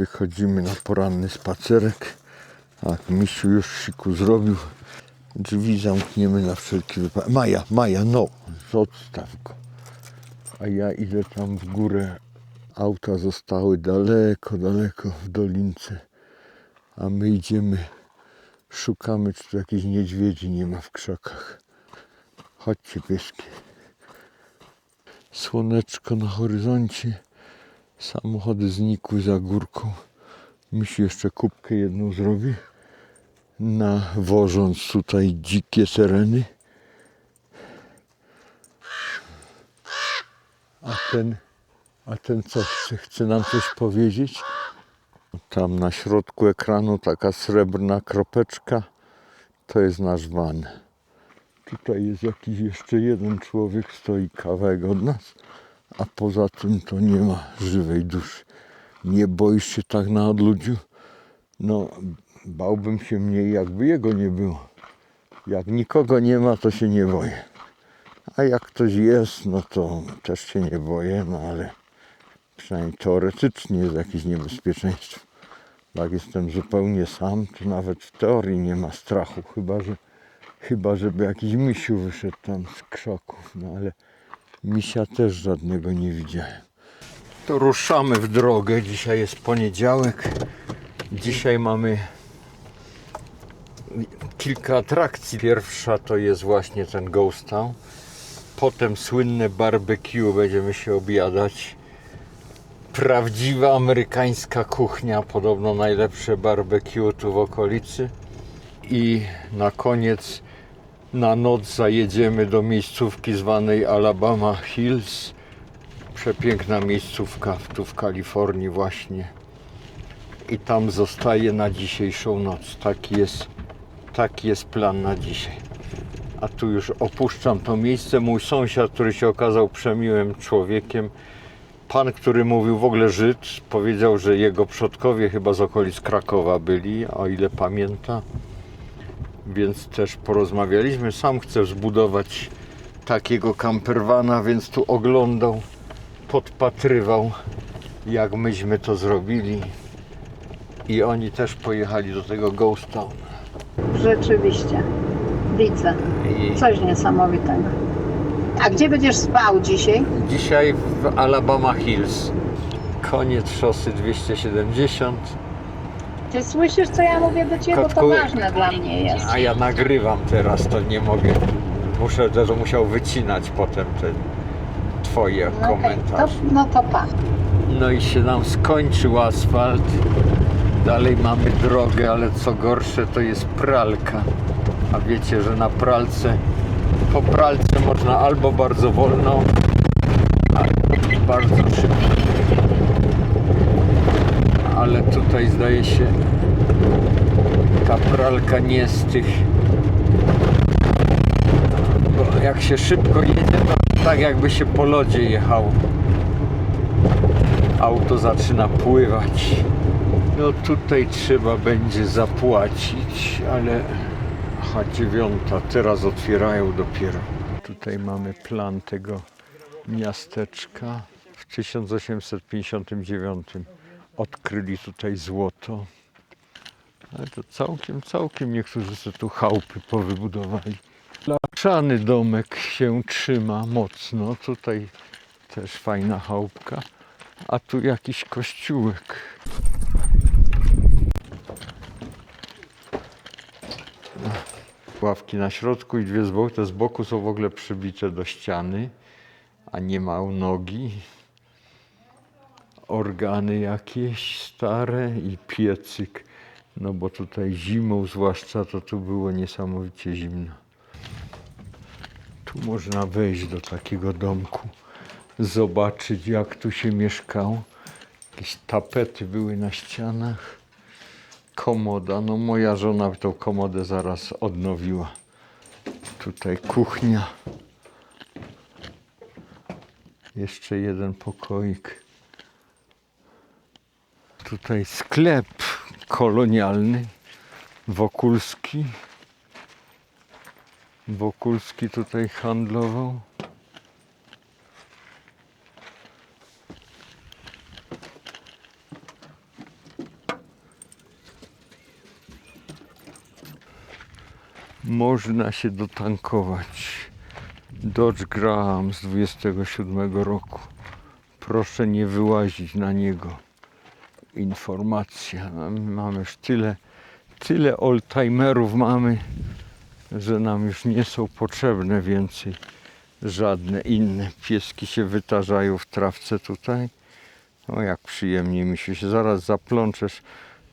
Wychodzimy na poranny spacerek. Tak, misiu już siku zrobił. Drzwi zamkniemy na wszelki wypadek. Maja, Maja, no, zostaw go. A ja idę tam w górę. Auta zostały daleko, daleko w dolince. A my idziemy, szukamy, czy tu jakichś niedźwiedzi nie ma w krzakach. Chodźcie, pieski. Słoneczko na horyzoncie. Samochody znikły za górką. Myśli jeszcze kubkę jedną zrobi. Nawożąc tutaj dzikie tereny. A ten, a ten co chce? Chce nam coś powiedzieć? Tam na środku ekranu taka srebrna kropeczka. To jest nasz van. Tutaj jest jakiś jeszcze jeden człowiek, stoi kawałek od nas, a poza tym to nie ma żywej duszy. Nie boisz się tak na odludziu? No, bałbym się mniej, jakby jego nie było. Jak nikogo nie ma, to się nie boję. A jak ktoś jest, no to też się nie boję, no ale przynajmniej teoretycznie jest jakieś niebezpieczeństwo. Jak jestem zupełnie sam, to nawet w teorii nie ma strachu, chyba że Chyba, żeby jakiś misiu wyszedł tam z krzaków, no ale misia też żadnego nie widziałem. To ruszamy w drogę. Dzisiaj jest poniedziałek. Dzisiaj mamy kilka atrakcji. Pierwsza to jest właśnie ten Ghost Town. Potem słynne barbecue, będziemy się objadać. Prawdziwa amerykańska kuchnia, podobno najlepsze barbecue tu w okolicy. I na koniec na noc zajedziemy do miejscówki zwanej Alabama Hills. Przepiękna miejscówka tu w Kalifornii właśnie. I tam zostaje na dzisiejszą noc. Taki jest, taki jest plan na dzisiaj. A tu już opuszczam to miejsce. Mój sąsiad, który się okazał przemiłym człowiekiem, pan, który mówił w ogóle Żyd, powiedział, że jego przodkowie chyba z okolic Krakowa byli, o ile pamięta więc też porozmawialiśmy. Sam chcę zbudować takiego campervana, więc tu oglądał, podpatrywał, jak myśmy to zrobili. I oni też pojechali do tego Ghost Town. Rzeczywiście. Widzę. I Coś niesamowitego. A gdzie będziesz spał dzisiaj? dzisiaj w Alabama Hills. Koniec szosy 270, Ty słyszysz, co ja mówię do ciebie, bo to Kotku, ważne dla mnie jest. a ja nagrywam teraz, to nie mogę. Muszę też musiał wycinać potem te twoje No, komentarze. to, no to pan. No i się nam skończył asfalt. Dalej mamy drogę, ale co gorsze to jest pralka. A wiecie, że na pralce, po pralce można albo bardzo wolno, albo bardzo szybko. Ale tutaj zdaje się ta pralka nie z tych. Bo jak się szybko jedzie, to tak jakby się po lodzie jechało auto zaczyna pływać. No tutaj trzeba będzie zapłacić, ale aha, dziewiąta, teraz otwierają dopiero. Tutaj mamy plan tego miasteczka. W 1859 odkryli tutaj złoto. Ale to całkiem, całkiem niektórzy sobie tu chałupy powybudowali. Blaszany domek się trzyma mocno. Tutaj też fajna chałupka. A tu jakiś kościółek. Ławki na środku i dwie z boku. Te z boku są w ogóle przybite do ściany, a nie ma nogi. Organy jakieś stare i piecyk. No bo tutaj zimą zwłaszcza to tu było niesamowicie zimno. Tu można wejść do takiego domku zobaczyć, jak tu się mieszkało. Jakieś tapety były na ścianach. Komoda. No moja żona tą komodę zaraz odnowiła. Tutaj kuchnia. Jeszcze jeden pokoik tutaj sklep kolonialny Wokulski. Wokulski tutaj handlował. Można się dotankować. Dodge Graham z 27 roku. Proszę nie wyłazić na niego. Informacja. No, my Mamy już tyle, tyle oldtimerów mamy, że nam już nie są potrzebne więcej żadne inne. Pieski się wytarzają w trawce tutaj. O jak przyjemnie mi się, zaraz zaplączesz.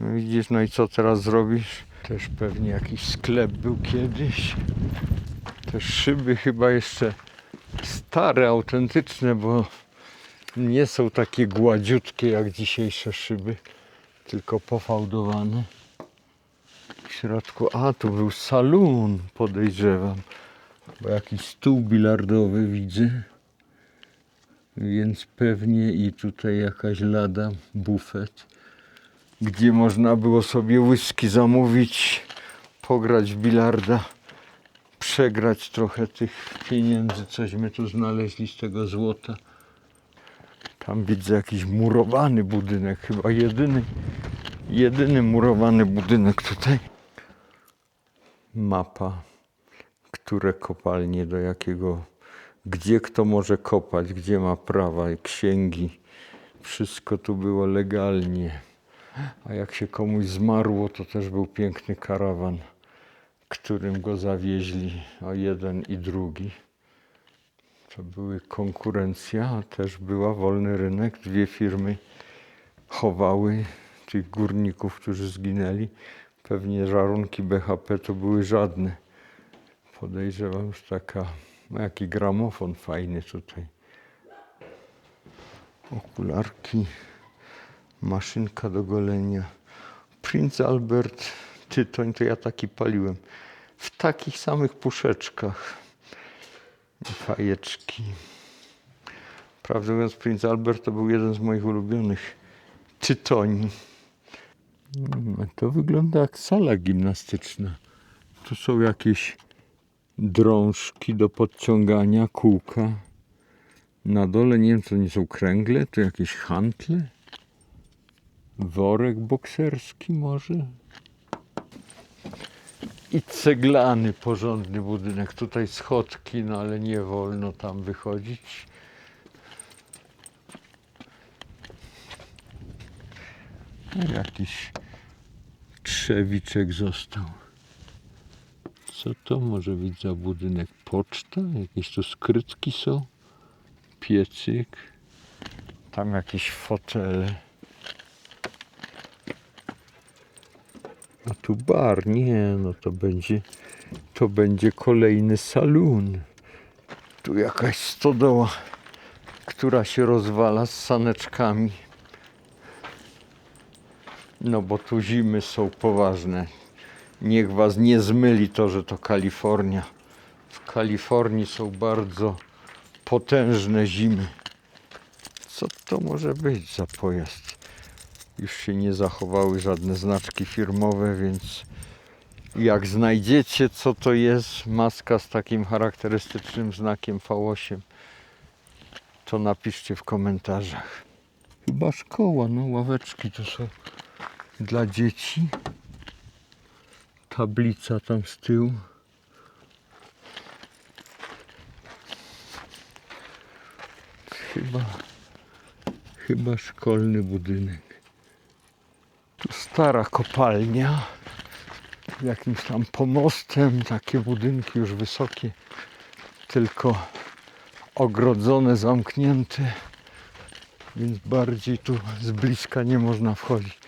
No Widzisz, no i co teraz zrobisz? Też pewnie jakiś sklep był kiedyś. Te szyby chyba jeszcze stare, autentyczne, bo nie są takie gładziutkie jak dzisiejsze szyby, tylko pofałdowane. W środku, a tu był salon, podejrzewam, bo jakiś stół bilardowy widzę. Więc pewnie i tutaj jakaś lada, bufet, gdzie można było sobie whisky zamówić, pograć w bilarda, przegrać trochę tych pieniędzy, cośmy tu znaleźli z tego złota. Tam widzę jakiś murowany budynek, chyba jedyny, jedyny murowany budynek tutaj. Mapa, które kopalnie do jakiego, gdzie kto może kopać, gdzie ma prawa, i księgi. Wszystko tu było legalnie. A jak się komuś zmarło, to też był piękny karawan, którym go zawieźli, o jeden i drugi. To były konkurencja, a też była wolny rynek. Dwie firmy chowały tych górników, którzy zginęli. Pewnie żarunki BHP to były żadne. Podejrzewam, już taka, no jaki gramofon fajny tutaj. Okularki, maszynka do golenia. Prince Albert, tytoń, to ja taki paliłem. W takich samych puszeczkach. Fajeczki. Prawdę mówiąc, Prince Albert to był jeden z moich ulubionych tytoni. Mm, To wygląda jak sala gimnastyczna. Tu są jakieś drążki do podciągania, kółka. Na dole nie wiem, co nie są kręgle, to jakieś hantle. Worek bokserski może. I ceglany, porządny budynek. Tutaj schodki, no ale nie wolno tam wychodzić. Jakiś trzewiczek został. Co to może być za budynek? Poczta? Jakieś tu skrytki są? Piecyk. Tam jakieś fotele. A tu bar, nie, no to będzie, to będzie kolejny saloon. Tu jakaś stodoła, która się rozwala z saneczkami. No bo tu zimy są poważne. Niech was nie zmyli to, że to Kalifornia. W Kalifornii są bardzo potężne zimy. Co to może być za pojazd? Już się nie zachowały żadne znaczki firmowe, więc jak znajdziecie, co to jest maska z takim charakterystycznym znakiem V8, to napiszcie w komentarzach. Chyba szkoła, no ławeczki to są dla dzieci. Tablica tam z tyłu. Chyba, chyba szkolny budynek. Stara kopalnia. Jakimś tam pomostem, takie budynki już wysokie, tylko ogrodzone, zamknięte, więc bardziej tu z bliska nie można wchodzić.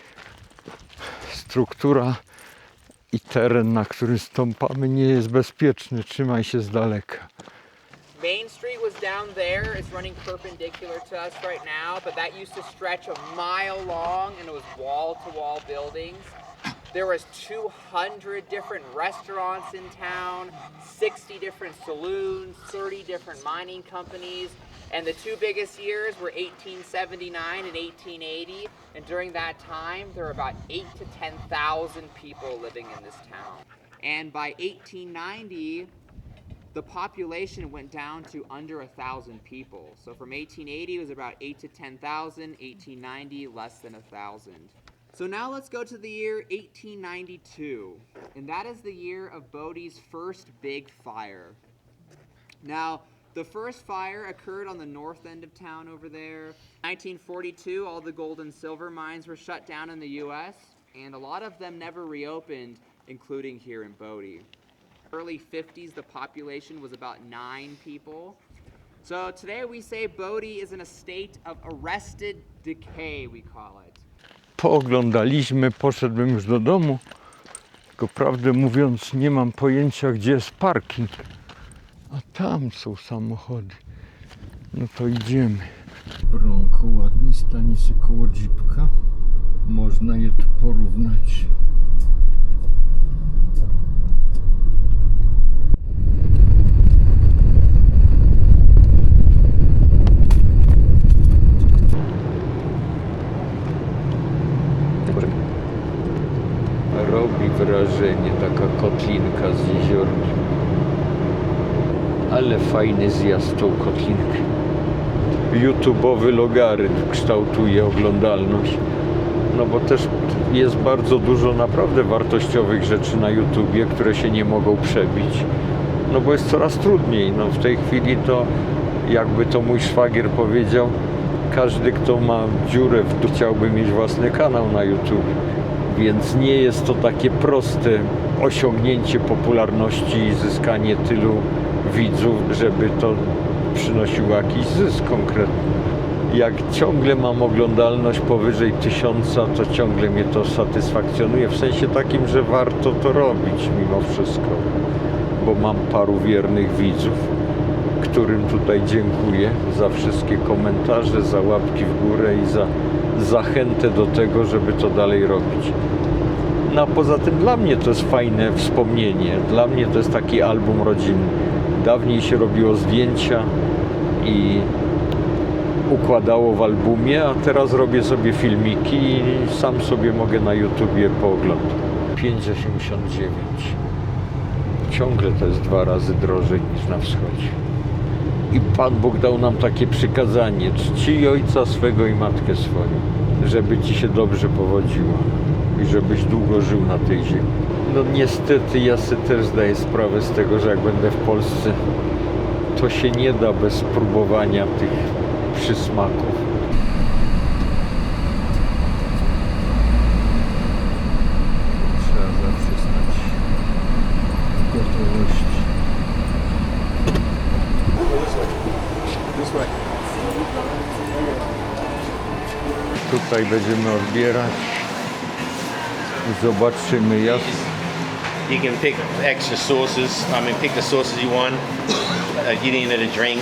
Struktura i teren, na którym stąpamy, nie jest bezpieczny. Trzymaj się z daleka. Main Street was down there. It's running perpendicular to us right now, but that used to stretch a mile long and it was wall to wall buildings. There was 200 different restaurants in town, 60 different saloons, 30 different mining companies, and the two biggest years were 1879 and 1880. And during that time, there were about 8 to 10,000 people living in this town. And by 1890, the population went down to under a thousand people. So from 1880 it was about eight to ten thousand. 1890 less than a thousand. So now let's go to the year 1892, and that is the year of Bodie's first big fire. Now, the first fire occurred on the north end of town over there. 1942, all the gold and silver mines were shut down in the US, and a lot of them never reopened, including here in Bodie. Early 50s, the population was about nine people. So today we say Bodie is in a state of arrested decay, we call it. Pooglądaliśmy, poszedłem już do domu. Tylko prawdę mówiąc, nie mam pojęcia, gdzie jest parking. A tam są samochody. No to idziemy. Bronko, ładny stanie się koło jeepka. Można je tu porównać. Z jeziorkiem. Ale fajny zjazd tą kotlinkę. YouTube'owy logarytm kształtuje oglądalność. No bo też jest bardzo dużo naprawdę wartościowych rzeczy na YouTubie, które się nie mogą przebić. No bo jest coraz trudniej. No w tej chwili to, jakby to mój szwagier powiedział, każdy, kto ma dziurę w chciałby mieć własny kanał na YouTube. Więc nie jest to takie proste osiągnięcie popularności i zyskanie tylu widzów, żeby to przynosiło jakiś zysk konkretny. Jak ciągle mam oglądalność powyżej tysiąca, to ciągle mnie to satysfakcjonuje. W sensie takim, że warto to robić mimo wszystko, bo mam paru wiernych widzów, którym tutaj dziękuję za wszystkie komentarze, za łapki w górę i za zachętę do tego, żeby to dalej robić. No a poza tym dla mnie to jest fajne wspomnienie. Dla mnie to jest taki album rodzinny. Dawniej się robiło zdjęcia i układało w albumie, a teraz robię sobie filmiki i sam sobie mogę na YouTubie pooglądać. 5,89. Ciągle to jest dwa razy drożej niż na wschodzie. I Pan Bóg dał nam takie przykazanie: czci ojca swego i matkę swoją, żeby ci się dobrze powodziło i żebyś długo żył na tej ziemi. No niestety ja sobie też zdaję sprawę z tego, że jak będę w Polsce, to się nie da bez spróbowania tych przysmaków. Trzeba zawsze stać w gotowości. Tutaj będziemy odbierać zobaczymy jak You can pick extra sauces. I mean, pick the sauces you want. Uh, get into the drink.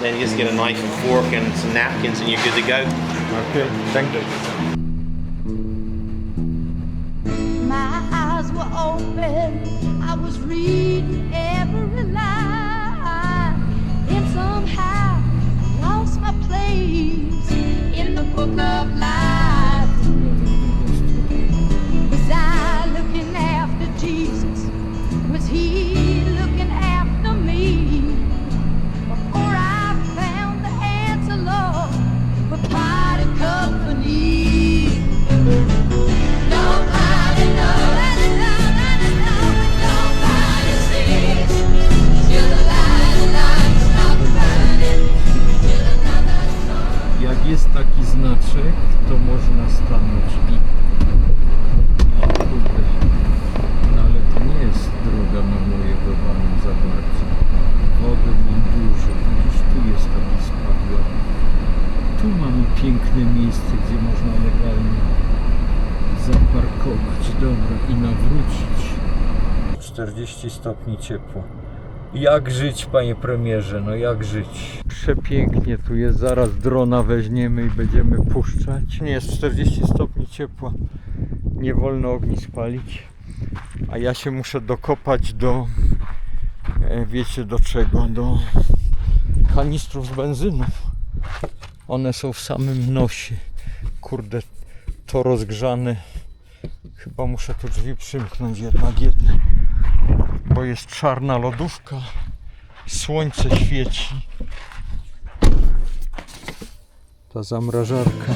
Then you just get a knife and fork and some napkins, and you're good to go. Okay, thank you. Stopni ciepło. Jak żyć, panie premierze? No jak żyć? Przepięknie tu jest, zaraz drona weźmiemy i będziemy puszczać. Nie jest 40 stopni ciepła, nie wolno ognisk palić. A ja się muszę dokopać do, e, wiecie do czego? Do kanistrów z benzyną. One są w samym nosie. Kurde, to rozgrzane. Chyba muszę tu drzwi przymknąć jednak jedne bo jest czarna lodówka, słońce świeci. Ta zamrażarka.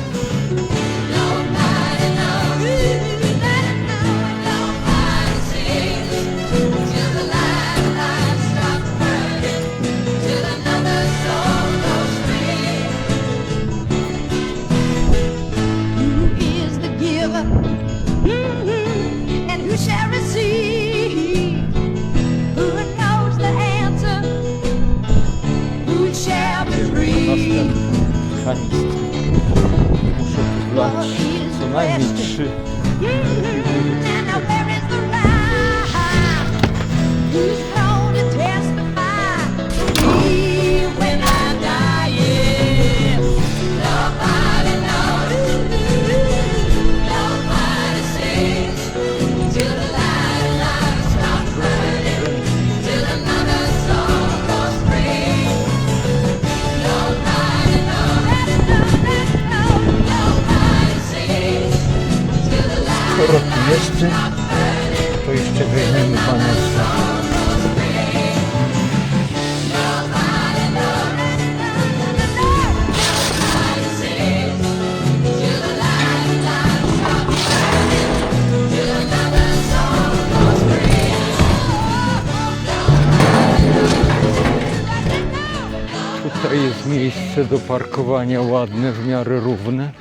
Tutaj jest miejsce do parkowania ładne, w miarę równe.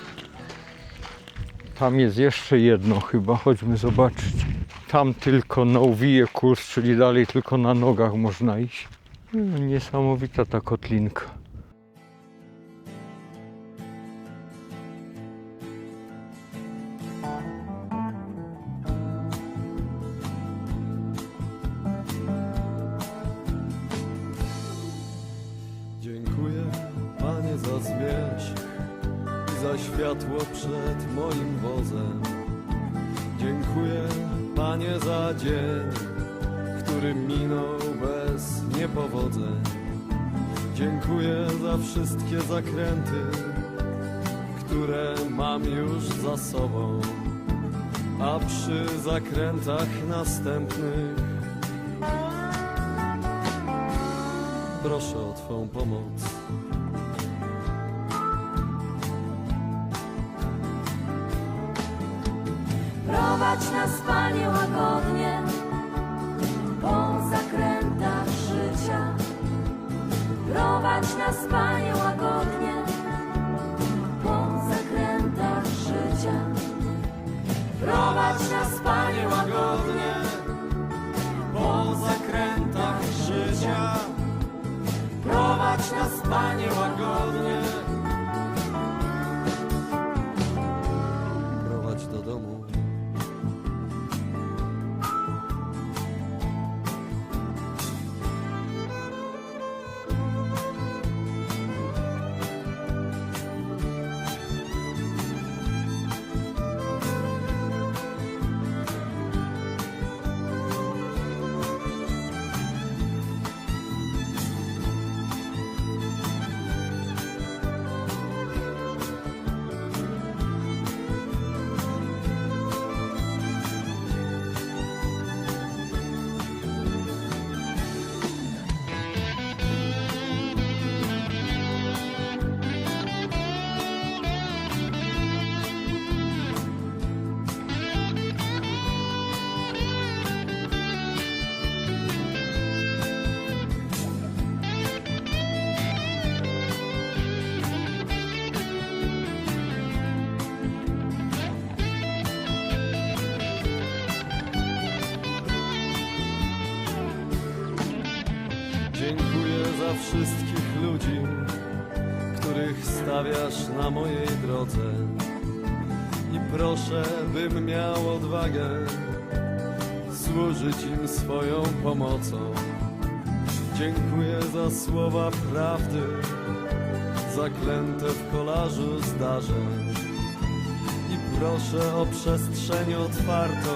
Tam jest jeszcze jedno chyba, chodźmy zobaczyć. Tam tylko no vehicles, czyli dalej tylko na nogach można iść. No, Niesamowita ta kotlinka. Za dzień, który minął bez niepowodzeń. Dziękuję za wszystkie zakręty, które mam już za sobą, a przy zakrętach następnych proszę o Twą pomoc. Prowadź nas, Panie, łagodnie po zakrętach życia. Prowadź nas, Panie, łagodnie po zakrętach życia. Prowadź nas, Panie, łagodnie po zakrętach życia. Prowadź nas, Panie, łagodnie. Wszystkich ludzi, których stawiasz na mojej drodze. I proszę, bym miał odwagę służyć im swoją pomocą. Dziękuję za słowa prawdy, zaklęte w kolażu zdarzeń. I proszę o przestrzeń otwartą.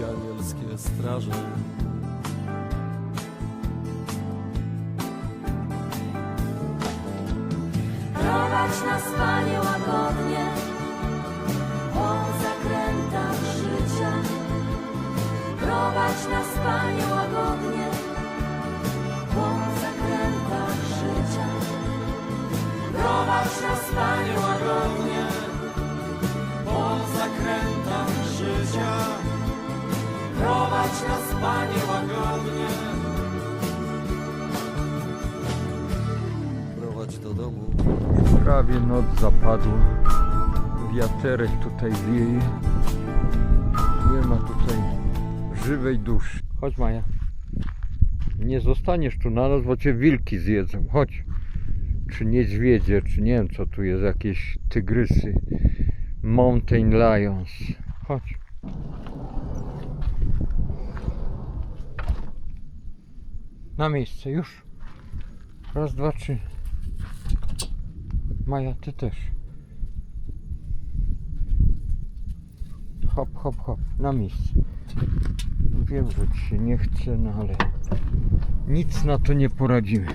i anielskie straże. Prowadź nas, Panie, łagodnie Prawie noc zapadła. Wiaterek tutaj wieje. Nie ma tutaj żywej duszy. Chodź Maja. Nie zostaniesz tu na noc, bo cię wilki zjedzą. Chodź. Czy niedźwiedzie, czy nie wiem co tu jest, jakieś tygrysy. Mountain Lions. Chodź. Na miejsce, już. Raz, dwa, trzy. Maja, ty też. Hop, hop, hop, na miejscu. Wiem, że ci się nie chce, no ale nic na to nie poradzimy.